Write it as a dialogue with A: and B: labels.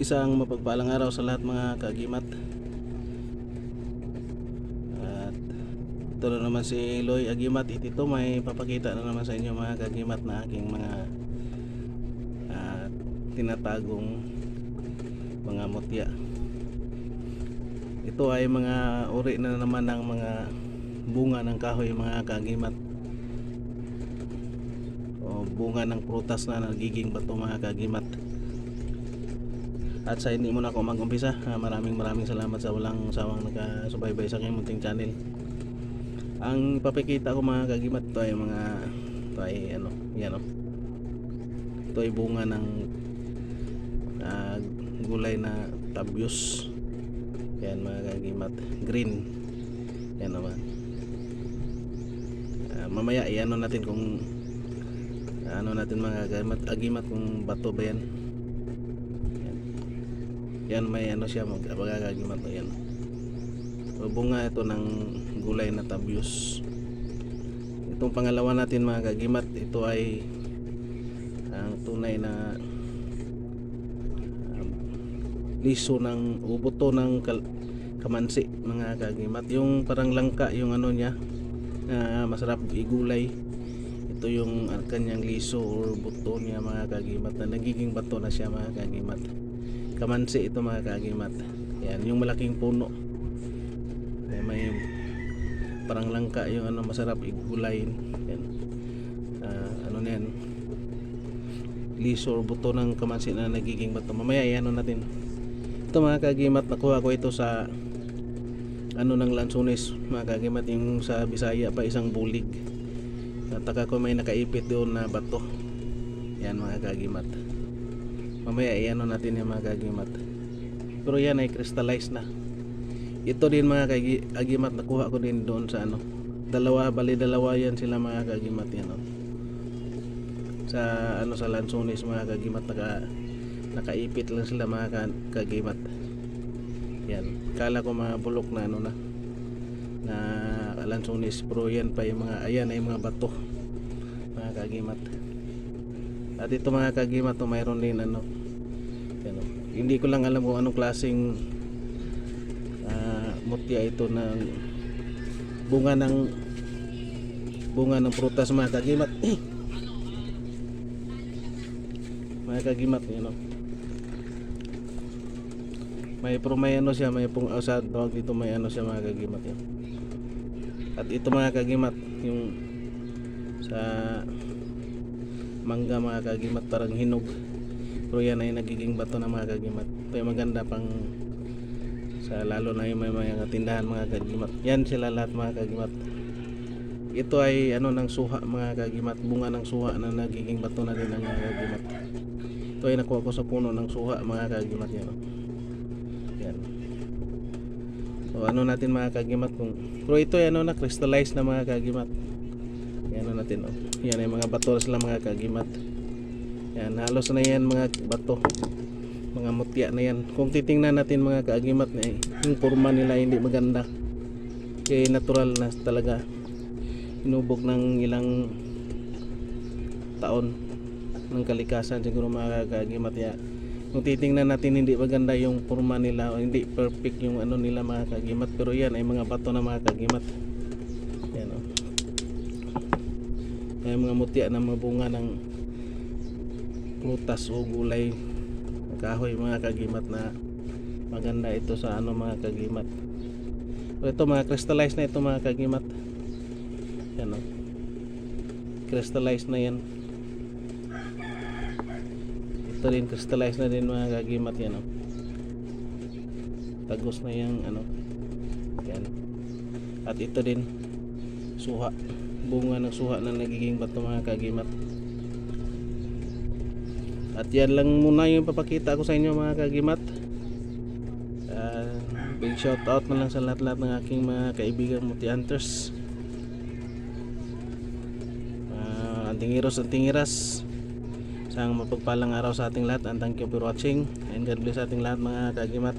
A: Isang mapagpalang araw sa lahat mga kagimat. At ito na naman si Loy Agimat. Ito may papakita na naman sa inyo mga kagimat na aking mga ah, tinatagong mga mutya. Ito ay mga uri na naman ng mga bunga ng kahoy mga kagimat o bunga ng prutas na nagiging bato mga kagimat at sa hindi mo na ako mag-umpisa ah, maraming maraming salamat sa walang sawang nakasubaybay sa aking munting channel. Ang ipapakita ko mga kagimat ito ay mga ito ay ano yan o ito ay bunga ng ah, gulay na tabyos. Yan mga kagimat green. Yan naman Ah, mamaya iano natin kung ano natin mga agimat, agimat kung bato ba yan, yan may ano siya mag agimat yan so, bunga ito ng gulay na tabyos itong pangalawa natin mga kagimat ito ay ang tunay na um, liso ng ubuto ng kamansi mga kagimat yung parang langka yung ano niya na masarap igulay. Ito yung uh, kanyang liso or buto niya mga kagimat na nagiging bato na siya mga kagimat kamansi ito mga kagimat. Yan yung malaking puno. Eh, may parang langka yung ano masarap igulay. Yan. Ah, ano na yan? Liso buto ng kamansi na nagiging bato. Mamaya yan natin. Ito mga kagimat nakuha ko ito sa ano ng lansones mga kagimat yung sa Bisaya pa isang bulig. Nataka ko may nakaipit doon na bato. Yan mga kagimat mamaya iano natin yung mga kagimat. Pero yan ay crystallize na. Ito din mga kagi- kagimat nakuha ko din doon sa ano. Dalawa bali dalawa yan sila mga kagimat yan oh. sa ano sa lansones mga kagimat naka nakaipit lang sila mga ka- kagimat. Yan. Kala ko mga bulok na ano na na lansones pero yan pa yung mga ayan ay mga bato mga kagimat at ito mga kagimat to mayroon din ano yan, oh. hindi ko lang alam kung anong klaseng ah, mutya ito ng bunga ng bunga ng prutas mga kagimat mga kagimat you know. May pero may ano siya may pong uh, sa tawag dito may ano siya mga kagimat yan at ito mga kagimat yung sa mangga mga kagimat parang hinog pero yan ay nagiging bato na mga kagimat yung maganda pang sa lalo na yung may mga tindahan mga kagimat yan sila lahat mga kagimat ito ay ano ng suha mga kagimat bunga ng suha na nagiging bato na din ang mga kagimat ito ay nakuha ko sa puno ng suha mga kagimat yan. Yan. So ano natin mga kagimat kung pero ito ay ano na crystallize na mga kagimat. Natin oh. Yan ay mga bato sila mga kagimat. Yan halos na yan mga bato. Mga mutya na yan. Kung titingnan natin mga kagimat na eh, yung forma nila hindi maganda. Kaya natural na talaga. Inubog ng ilang taon ng kalikasan siguro mga kagimat ya kung titingnan natin hindi maganda yung forma nila hindi perfect yung ano nila mga kagimat pero yan ay mga bato na mga kagimat yan o ay mga mutya na mabunga ng prutas o gulay kahoy mga kagimat na maganda ito sa ano mga kagimat. Ito mga crystallize na ito mga kagimat. Yan o crystallize na yan. Ito rin crystallize na din mga kagimat. Yan oh. tagos na yung ano yan. At ito din suha. Bunga ng suha na nagiging bato mga kagimat. At yan lang muna yung papakita ko sa inyo mga kagimat. Uh, big shout out na lang sa lahat-lahat ng aking mga kaibigan multi hunters. Uh, antingiros antingiras. Isang mapagpalang araw sa ating lahat. And thank you for watching. And God bless ating lahat mga kagimat.